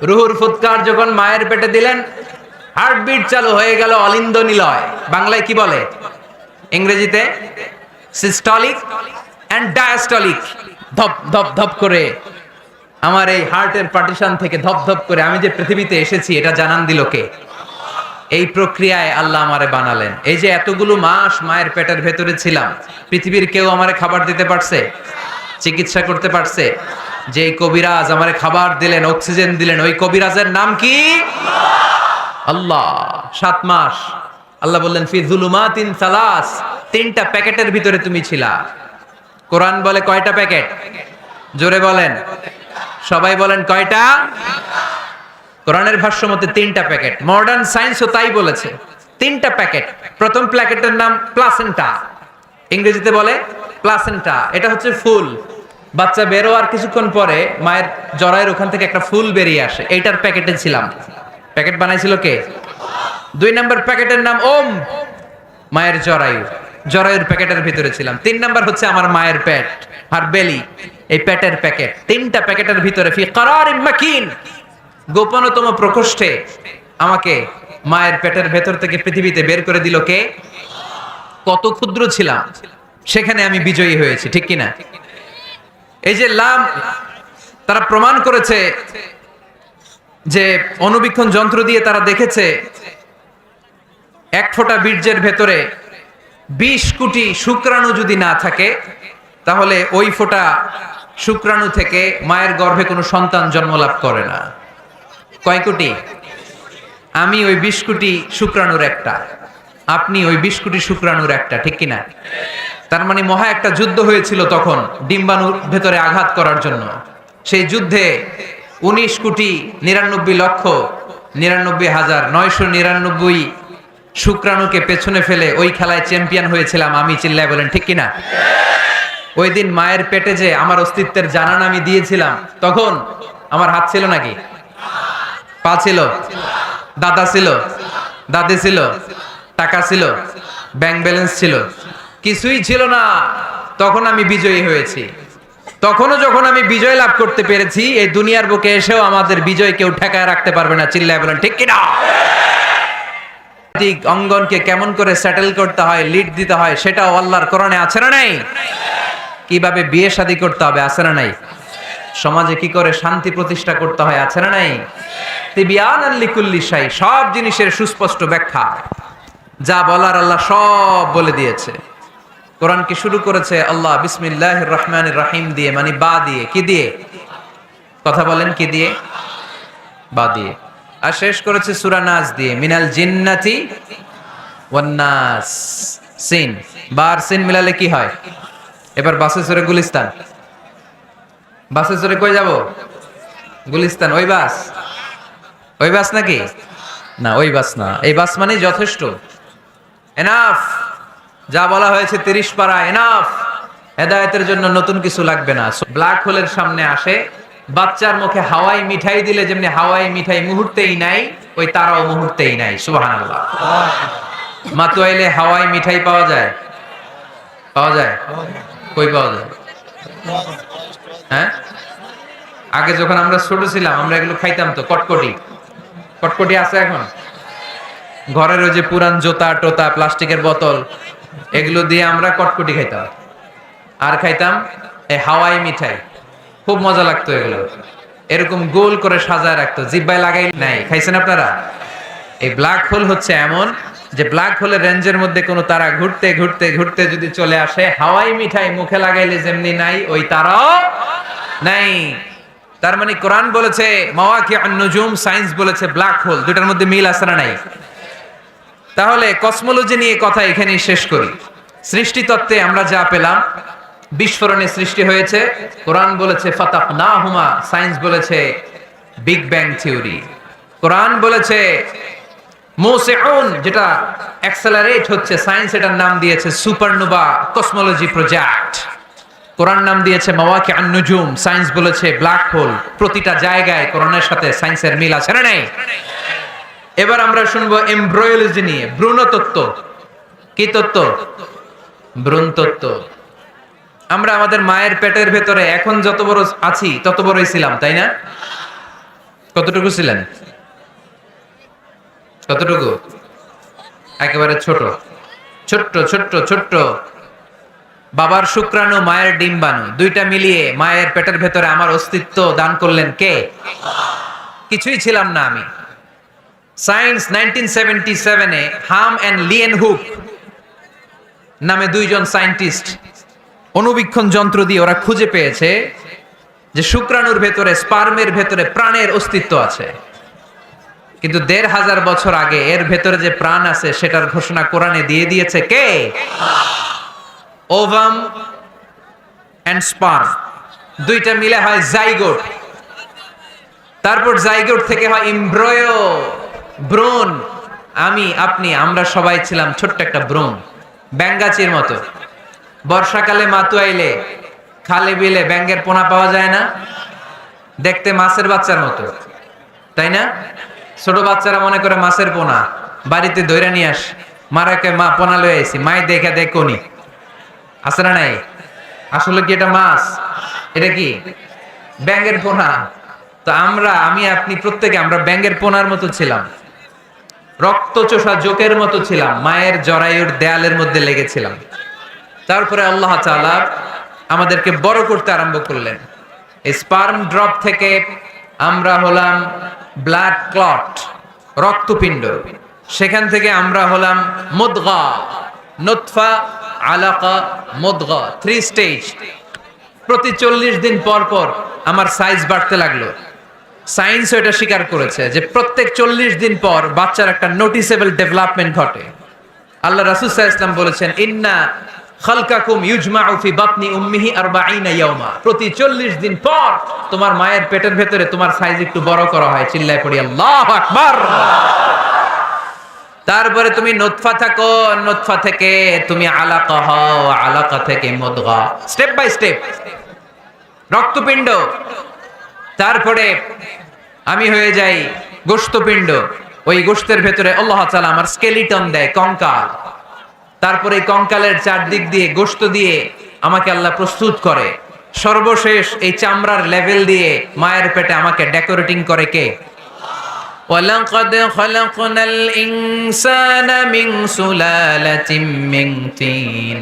রুহুর ফুৎকার যখন মায়ের পেটে দিলেন হার্টবিট চালু হয়ে গেল অলিন্দ নিলয় বাংলায় কি বলে? ইংরেজিতে সিস্টলিক অ্যান্ড ডায়াস্টলিক ধপ ধপ ধপ করে আমার এই হার্টের পার্টিশন থেকে ধপ ধপ করে আমি যে পৃথিবীতে এসেছি, এটা জানান দিল কে? এই প্রক্রিয়ায় আল্লাহ আমারে বানালেন। এই যে এতগুলো মাস মায়ের পেটের ভেতরে ছিলাম, পৃথিবীর কেউ আমারে খাবার দিতে পারছে? চিকিৎসা করতে পারছে? যে কবিরাজ আমারে খাবার দিলেন, অক্সিজেন দিলেন, ওই কবিরাজের নাম কি? আল্লাহ। সাত মাস। আল্লাহ বললেন, ফি জুলুমাতিন সালাস। তিনটা প্যাকেটের ভিতরে তুমি ছিলা। কোরআন বলে কয়টা প্যাকেট? জোরে বলেন। সবাই বলেন কয়টা? কোরআনের ভাষ্য মতে তিনটা প্যাকেট। মডার্ন সায়েন্সও তাই বলেছে। তিনটা প্যাকেট। প্রথম প্যাকেটের নাম প্লাসেন্টা। ইংরেজিতে বলে প্লাসেন্টা। এটা হচ্ছে ফুল। বাচ্চা বেরোয়ার কিছুক্ষণ পরে মায়ের জরায়ের ওখান থেকে একটা ফুল বেরিয়ে আসে। এইটার প্যাকেটে ছিলাম। প্যাকেট বানাইছিল কে? দুই নাম্বার প্যাকেটের নাম ওম। মায়ের জরায়ু। জরায়ুর প্যাকেটের ভিতরে ছিলাম। তিন নাম্বার হচ্ছে আমার মায়ের প্যাট আর বেলি। এই প্যাটের প্যাকেট। তিনটা প্যাকেটের ভিতরে, ফি করার মাকিন। গোপনতম প্রকোষ্ঠে আমাকে মায়ের পেটের ভেতর থেকে পৃথিবীতে বের করে দিল কে? কত ক্ষুদ্র ছিলাম। সেখানে আমি বিজয়ী হয়েছি, ঠিক কিনা? এই যে লাম, তারা প্রমাণ করেছে যে অনুবীক্ষণ যন্ত্র দিয়ে তারা দেখেছে এক ফোঁটা বীর্যের ভেতরে বিশ কোটি শুক্রাণু যদি না থাকে, তাহলে ওই ফোঁটা শুক্রাণু থেকে মায়ের গর্ভে কোনো সন্তান জন্ম লাভ করে না। কয় কোটি? আমি ওই বিশ কোটি শুক্রাণুর একটা। আপনি ওই বিশ কোটি শুক্রাণুর একটা, ঠিক কিনা? তার মানে মহা একটা যুদ্ধ হয়েছিল তখন, ডিম্বাণুর ভেতরে আঘাত করার জন্য। সেই যুদ্ধে উনিশ কোটি নিরানব্বই লক্ষ নিরানব্বই হাজার নয়শো নিরানব্বই শুক্রাণুকে পেছনে ফেলে ওই খেলায় চ্যাম্পিয়ন হয়েছিলাম আমি, চিল্লায় বলেন, ঠিক কিনা? ওই দিন মায়ের পেটে যে আমার অস্তিত্বের জানান আমি দিয়েছিলাম, তখন আমার হাত ছিল নাকি? পা ছিল, দাদা ছিল, দাদি ছিল, টাকা ছিল, ব্যাংক ব্যালেন্স ছিল। কিছুই ছিল না। তখন আমি বিজয়ী হয়েছি। তখনও যখন আমি বিজয় লাভ করতে পেরেছি, এই দুনিয়ার বুকে এসেও আমাদের বিজয় কেউ ঠেকায় রাখতে পারবে না, চিল্লায় বলেন, ঠিক কিনা? অঙ্গনকে কেমন করে সেটেল করতে হয় লিড দিতে হয়, সেটাও আল্লাহর কোরআনে আছে না নাই? কীভাবে বিয়ে শাদী করতে হবে, আছে না নাই? সমাজে কি করে শান্তি প্রতিষ্ঠা করতে হয়, আছে না নাই? তিবিয়ান আল্লিকুল্লি সব জিনিসের সুস্পষ্ট ব্যাখ্যা। যা বলার আল্লাহ সব বলে দিয়েছে। কোরআন কি শুরু করেছে? আল্লাহ বিসমিল্লাহ রহমান রাহিম দিয়ে মানে বা দিয়ে, কি দিয়ে? কথা বলেন, কি দিয়ে? বা দিয়ে। আর শেষ করেছে সুরা নাস দিয়ে, মিনাল জিন্নাতি ওয়ান্নাস সিন। বার সিন মিলালে কি হয়? এবার বাসে চড়ে গুলিস্তান। বাসে চড়ে কই যাব? গুলিস্তান। ওই বাস? ওই বাস নাকি? না, ওই বাস না। এই বাস মানে যথেষ্ট। এনাফ! যা বলা হয়েছে তিরিশ পারা এনাফ হেদায়তের জন্য নতুন কিছু লাগবে না। ব্ল্যাক হোলের সামনে আসে। বাচ্চার মুখে হাওয়াই মিঠাই দিলে যেমনি হাওয়াই মিঠাই মুহূর্তেই নাই, ওই তারাও মুহূর্তেই নাই। সুবহানাল্লাহ। মাতুয়াইলে হাওয়াই মিঠাই পাওয়া যায়? পাওয়া যায়? কই পাওয়া যায়? হ্যাঁ? আগে যখন আমরা ছোট ছিলাম, আমরা এগুলো খাইতাম তো, কটকটি। কটকটি আছে এখন? ঘরের ওই যে পুরান জোতা টোতা প্লাস্টিকের বোতল। এগুলো দিয়ে আমরা কটকটি খাইতাম। আর খাইতাম এই হাওয়াই মিঠাই। খুব মজা লাগতো এগুলো। এরকম গোল করে সাজায় রাখতো। জিব্বায় লাগাই নাই। খাইছেন আপনারা? এই ব্ল্যাক হোল হচ্ছে এমন যে ব্ল্যাক হোলের রেঞ্জের মধ্যে কোনো তারা ঘুরতে ঘুরতে ঘুরতে যদি চলে আসে, হাওয়াই মিঠাই মুখে লাগাইলে যেমনি নাই, ওই তারাও নাই। তার মানে কোরআন বলেছে মাওয়াকি নুজুম সায়েন্স বলেছে ব্ল্যাক হোল। দুটার মধ্যে মিল আছে না নাই? তাহলে কসমোলজি নিয়ে কথা এখানেই শেষ করি। সৃষ্টি তত্ত্বে আমরা যা পেলাম, বিস্ফোরণে সৃষ্টি হয়েছে। কোরআন বলেছে ফাতাহ না হুমা সায়েন্স বলেছে, বিগ ব্যাং থিওরি। কোরআন বলেছে, মোসেউন, যেটা অ্যাক্সেলারেট হচ্ছে, সায়েন্স এটার নাম দিয়েছে, সুপারনোভা কসমোলজি প্রজেক্ট। কোরআন নাম দিয়েছে মাওয়াকি আন্নুজুম সায়েন্স বলেছে, ব্ল্যাক হোল, প্রতিটা জায়গায় কোরআনের সাথে সায়েন্সের মিল আছে না নাই? এবার আমরা শুনব এমব্রয়োলজি নিয়ে ভ্রূণ তত্ত্ব কি তত্ত্ব? ভ্রূণ তত্ত্ব আমরা আমাদের মায়ের পেটের ভেতরে এখন যত বড় আছি, তত বড়ই ছিলাম, তাই না? কতটুকু ছিলেন? কতটুকু? একেবারে ছোট। ছোট্ট ছোট্ট ছোট্ট। বাবার শুক্রাণু, মায়ের ডিম্বাণু, দুইটা মিলিয়ে মায়ের পেটের ভেতরে আমার অস্তিত্ব দান করলেন কে? কিছুই ছিলাম না আমি। সায়েন্স নাইনটিন সেভেন্টি সেভেনে হাম অ্যান্ড লিয়েন হুক নামে দুইজন সায়েন্টিস্ট অনুবীক্ষণ যন্ত্র দিয়ে ওরা খুঁজে পেয়েছে যে শুক্রাণুর ভেতরে স্পার্মের ভেতরে প্রাণের অস্তিত্ব আছে। কিন্তু দেড় হাজার বছর আগে এর ভেতরে যে প্রাণ আছে, সেটার ঘোষণা কোরআনে দিয়ে দিয়েছে কে? ওভাম অ্যান্ড স্পার্ম দুইটা মিলে হয় জাইগোট তারপর জাইগোট থেকে হয় ইমব্রয় ব্রণ। আমি, আপনি, আমরা সবাই ছিলাম ছোট্ট একটা ব্রণ। ব্যাঙ্গাচির মতো। বর্ষাকালে মাতু আইলে, খালে বিলে ব্যাঙ্গের পোনা পাওয়া যায় না। দেখতে মাছের বাচ্চার মতো। তাই না? ছোট বাচ্চারা মনে করে মাছের পোনা। বাড়িতে দৈরা নিয়ে আস। মারাকে মা, পোনা লয়ে আইছি। মাই দেখে দেখনি আছে না নাই? আসলে কি এটা মাছ? এটা কি? ব্যাঙ্গের পোনা। তো আমরা, আমি, আপনি প্রত্যেকে আমরা ব্যাঙ্গের পোনার মতো ছিলাম। রক্ত চোষা জোকের মতো ছিলাম, মায়ের জরায়ুর দেয়ালের মধ্যে লেগেছিলাম। তারপরে আল্লাহ তাআলা আমাদেরকে বড় করতে আরম্ভ করলেন। স্পার্ম ড্রপ থেকে আমরা হলাম ব্লাড ক্লট রক্তপিণ্ড। সেখান থেকে আমরা হলাম মুদগা, নুতফা, আলাকা, মুদগা থ্রি স্টেজ প্রতি চল্লিশ দিন পর পর আমার সাইজ বাড়তে লাগল। সায়েন্স এটা স্বীকার করেছে যে প্রত্যেক চল্লিশ দিন পর বাচ্চার একটা নোটিসেবল ডেভেলপমেন্ট ঘটে। আল্লাহ আলাইহি ওয়াসাল্লাম বলেছেন, ইন্না খালকাকুম ইউজমাউ ফি বাতনি উম্মিহি 40 ইয়াওমা প্রতি 40 দিন পর তোমার মায়ের পেটের ভেতরে তোমার সাইজ একটু বড় করা হয়। চিল্লায় পড়ি, আল্লাহু আকবার! তারপরে তুমি নুতফা থাকো, নুতফা থেকে তুমি আলাকা হও, আলাকা থেকে মুদগা। স্টেপ বাই স্টেপ রক্তপিণ্ড। তারপরে আমি হয়ে যাই গোশতপিণ্ড ওই গোশতের ভেতরে আল্লাহ তাআলা আমার স্কেলিটন দেয় কঙ্কাল তারপরে এই কঙ্কালের চারদিক দিয়ে গোশত দিয়ে আমাকে আল্লাহ প্রস্তুত করে সর্বশেষ এই চামড়ার লেভেল দিয়ে মায়ের পেটে আমাকে ডেকোরেটিং করে কে ولقد خلقنا الإنسان من سلالة من طين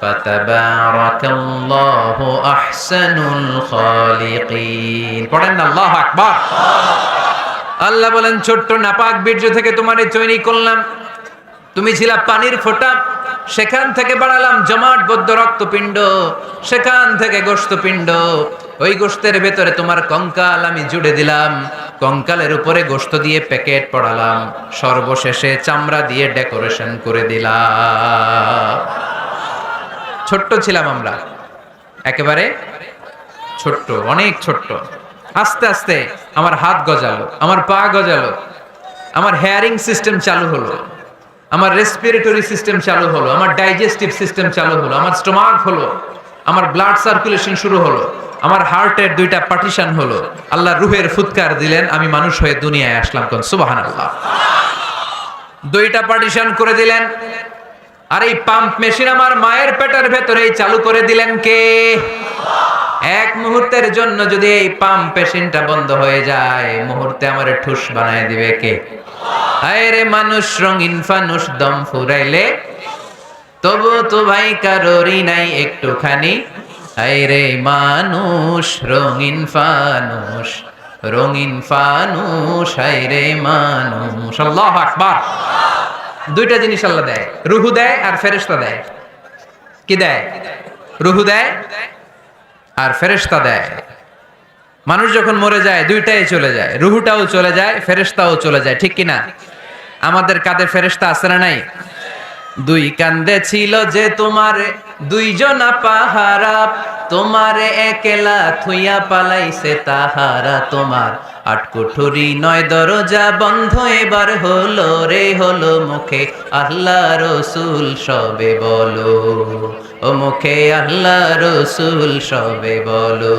ফাতাবারাকাল্লাহু আহসানুল খালিকিন। পড়েন আল্লাহু আকবার। আল্লাহ বলেন, ছোট্ট নাপাক বীর্য থেকে তোমারে তৈরি করলাম। তুমি ছিলা পানির ফোঁটা। সেখান থেকে বাড়ালাম জমাট বদ্ধ রক্তপিণ্ড। সেখান থেকে ওই গোস্তের ভেতরে তোমার কঙ্কাল আমি জুড়ে দিলাম। কঙ্কালের উপরে গোস্ত দিয়ে প্যাকেট পড়ালাম। সর্বশেষে চামড়া দিয়ে ডেকোরেশন করে দিলাম। ছোট্ট ছিলাম আমরা। একেবারে ছোট্ট, অনেক ছোট্ট। আস্তে আস্তে আমার হাত গজালো, আমার পা গজালো, আমার হেয়ারিং সিস্টেম চালু হলো, আমার রেসপিরেটরি সিস্টেম চালু হলো, আমার ডাইজেস্টিভ সিস্টেম চালু হলো, আমার স্টোমাক হলো, আমার ব্লাড সার্কুলেশন শুরু হলো, আমার হার্টের দুইটা পার্টিশন হলো। আল্লাহ রুহের ফুৎকার দিলেন, আমি মানুষ হয়ে দুনিয়ায় আসলাম কোন? সুবাহান আল্লাহ দুইটা পার্টিশন করে দিলেন আর এই পাম্প মেশিন আমার মায়ের পেটের ভেতরেই চালু করে দিলেন কে? এক মুহূর্তের জন্য যদি এই পাম্প মেশিনটা বন্ধ হয়ে যায়, মুহূর্তে আমার ঠুস বানায় দিবে কে? আরে মানুষ, রঙিন ফানুষ, দম ফুরাইলে তবু তো ভাই কারোরই নাই একটুখানি। আরে মানুষ, রঙিন ফানুষ রঙিন ফানুষ আরে মানুষ। আল্লাহ আকবার। দুইটা জিনিস আল্লাহ দেয়। রুহু দেয় আর ফেরেশতা দেয়। কি দেয়? রুহু দেয় আর ফেরেশতা দেয়। মানুষ যখন মরে যায়, দুইটাই চলে যায়। রুহুটাও চলে যায়, ফেরেশতাও চলে যায়। ঠিক কি না আমাদের কাঁধে ফেরেশতা আছে না নাই? দুই কান্দে ছিল যে তোমার দুইজনা পাহারা। তোমার একলা থুইয়া পালাইছে তাহারা তোমার। আট কুঠুরি, নয় দরজা বন্ধ, এবার হলো রে, হলো মুখে আল্লাহ রসুল, সবে বলো। ও মুখে আল্লাহ রসুল, সবে বলো।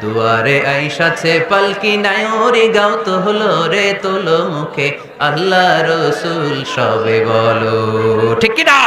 দুয়ারে আইসাছে পালকি নায়রে গাও তো হলো রে, তোলো মুখে আল্লাহ রসুল, সবে বলো। ঠিক না